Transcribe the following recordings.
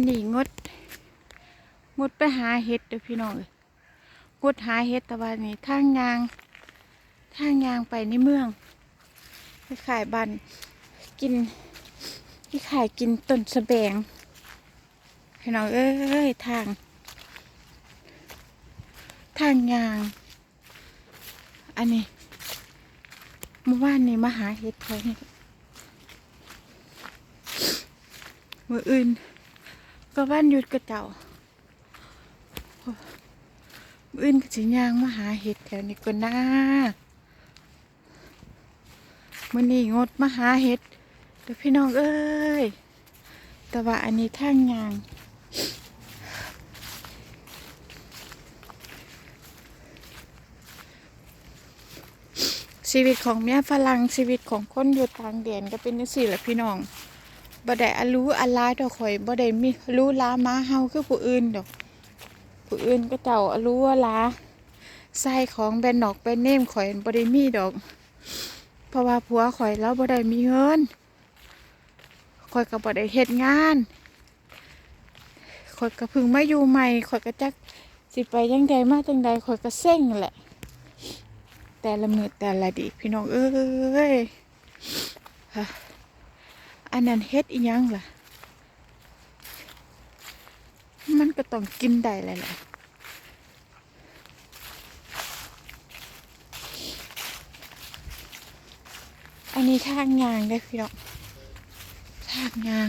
มันนี่งด งดไปหาเห็ดเด้อพี่น้องเอ้ยงดหาเห็ดแต่ว่านี่ทางยางทางยางไปในเมืองไปขายบันกินไปขายกินต้นสะแบงพี่น้องเอ้ยทาง ทางยาง อันนี้เมื่อวานนี้มาหาเห็ดแถวนี้มื่ออื่น ก็บ้านหยุดกระเจ้ามื้ออื่นก็สิย่างมาหาเห็ดแถวนี้ก็น่ามื่อนี้งดมาหาเห็ดเดี๋ยวพี่น้องเอ้ย แต่ว่าอันนี้ทางยางชีวิตของเมียฝรั่งชีวิตของคนอยู่ต่างแดนก็เป็นจังซี่แหละพี่น้อง บ่ได้อรู้อาลาดอกข่อยบ่ได้มีรู้ลามาเฮาคือผู้อื่นดอก ผู้อื่นก็เจ้าอรู้ว่าลาใส่ของแบนด์นอกแบรนเนมข่อยบ่ได้มีดอก เพราะว่าผัวข่อยแล้วบ่ได้มีเงินข่อยก็บ่ได้เฮ็ดงานข่อยก็พิ่งมาอยู่ใหม่ข่อยก็จักสิไปจังใดมาจังใดข่อยก็เซ็งแหละ แต่ละมือแต่ละดีพี่น้องเอ้ยฮะ อันนั้นเฮ็ดอีหยังล่ะ มันก็ต้องกินได้แหละแหละอันนี้ทางยางได้พี่น้องทางยาง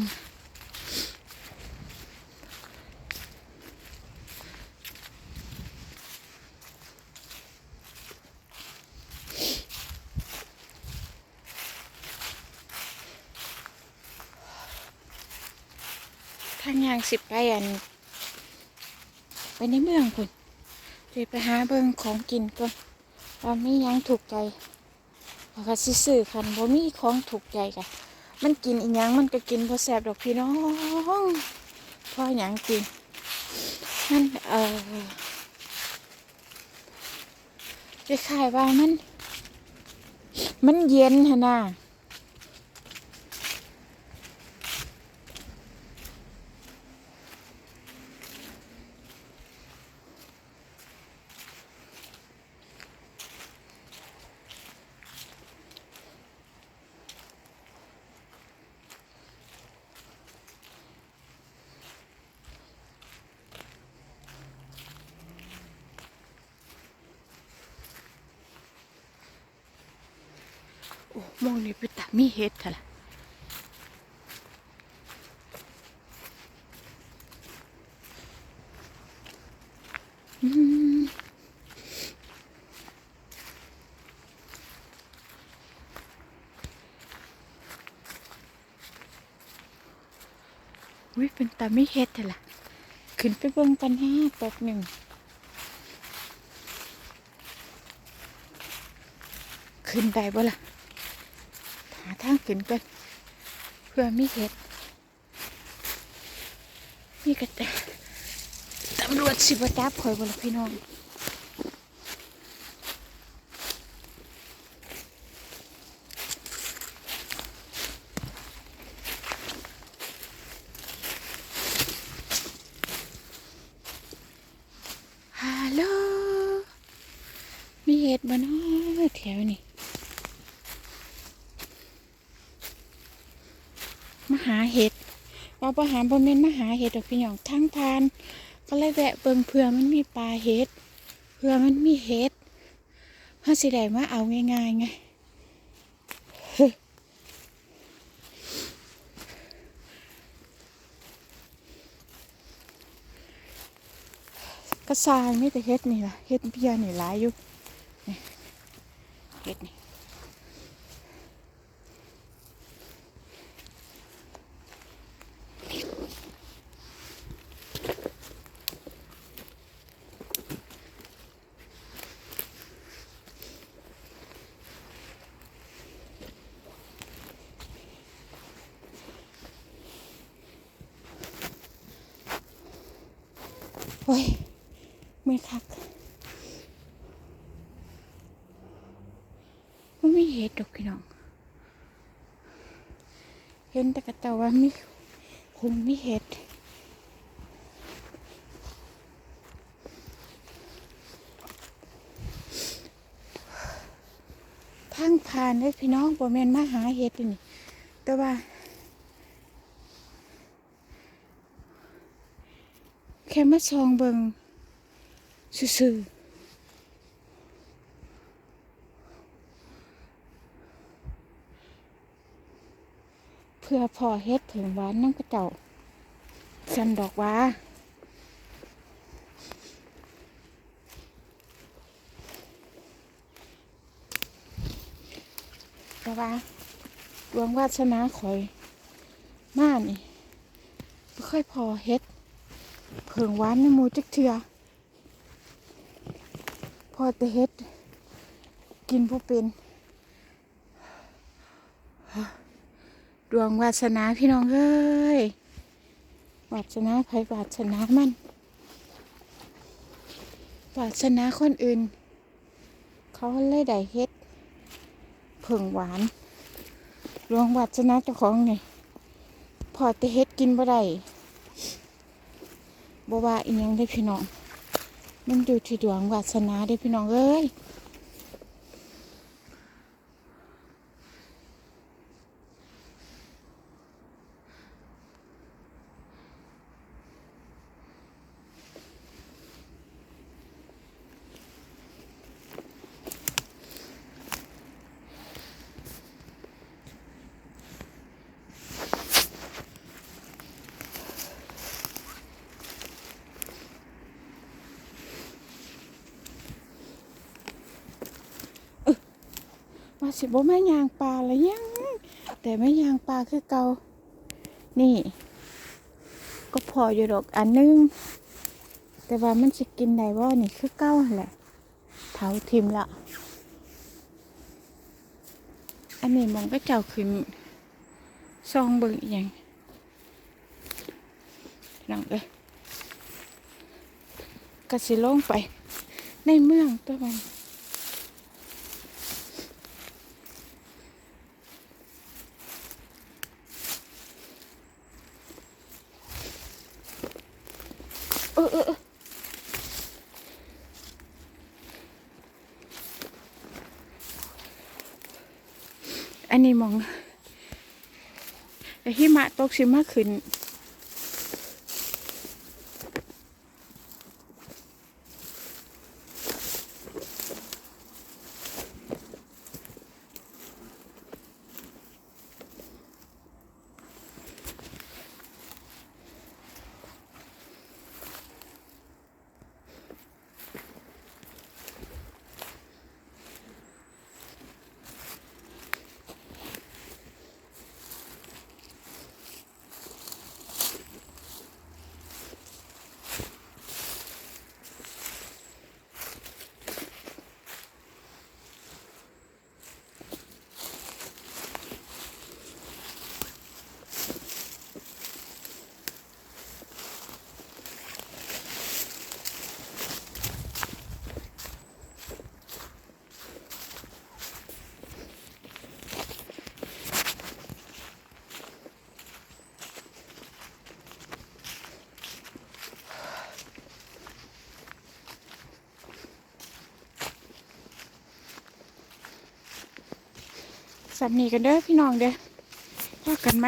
างยางสิบไปอัน ไปในเมืองคุณสิไปหาเบิ่งของกินก่อนว่ามียังถูกใจแล้วก็สิซื้อคันบ่มีของถูกใจกันมันกินอีหยังมันก็กินบ่แซ่บดอกพี่น้องเพราะหยังกินมันเออคล้ายๆว่ามัน มันเย็นหั่นน่ะ มองนี่ไปตามีเห็ดเถอะล่ะอืมวิเป็นตาไม่เฮ็ดเถอะล่ะ ขึ้นไปเบิ่งกันฮะแป๊บหนึ่ง ขึ้นได้บ่ล่ะาทางขึ้นกันเพื่อมีเห็ดนี่ก็แต่ตำรวจสิบจับข่อยบ่ล่ะพี่น้องฮัลโหลมีเห็ดบ่เนาะแถวนี้ มาหาเห็ดว่าประหารบ่แม่นมาหาเห็ดดอกพี่น้องทั้งทาน ก็เลยแวะเบิ่งเผื่อมันมีปลาเห็ดเผื่อมันมีเห็ดเฮาสิได้มาเอาง่ายๆไงก็ซางมีแต่เห็ดนี่ล่ะเห็ดเบี้ยนี่หลายอยู่เห็ดนี่ โอ้ยไม่คักไม่มีเห็ดดอกพี่น้อง เห็นแต่กระตาว่ามีคงไม่เห็ดทางผ่านเลยพี่น้องบ่แมนมาหาเห็ดนี่แต่ว่า ค่มาซองเบิงซื่อเพื่อพอเฮ็ดถึงหวานน้ำกระเจ้าสันดอกว่าแต่ว่าดวงวาสนาข่อย มานี่บ่ค่อยพอเฮ็ด เผิงหวานในหมูจักเทือพอแต่เฮ็ด กินผู้เป็น ดวงวาสนาพี่น้องเอ้ยวาสนาไผวาสนามันวาสนาคนอื่น เขาเลยได้เฮ็ดเผิงหวานดวงวาสนาเจ้าของไงพอแต่เฮ็ดกินบ่ได้ บ่ว่าอีหยังได้พี่น้อง มันอยู่ที่ดวงวาสนาได้พี่น้องเอ้ย ว่าสิบ่แม่ยางปลาละยัง แต่แม่ยางปลาคือเกานี่ ก็พออยู่ดอกอันนึง แต่ว่ามันสิกินได้บ่นี่คือเก่าแหละเผาทิมละอันนี้มองก็เจ้าขึ้นซองเบิ่งอีหยังนังเอ้ยก็สิลงไป ในเมืองตัวมัน ออเออเออันนี้มองไอ้หิมะตกสิมาขึ้น สันนีกันเด้อพี่น้องเด้อพบกันไหม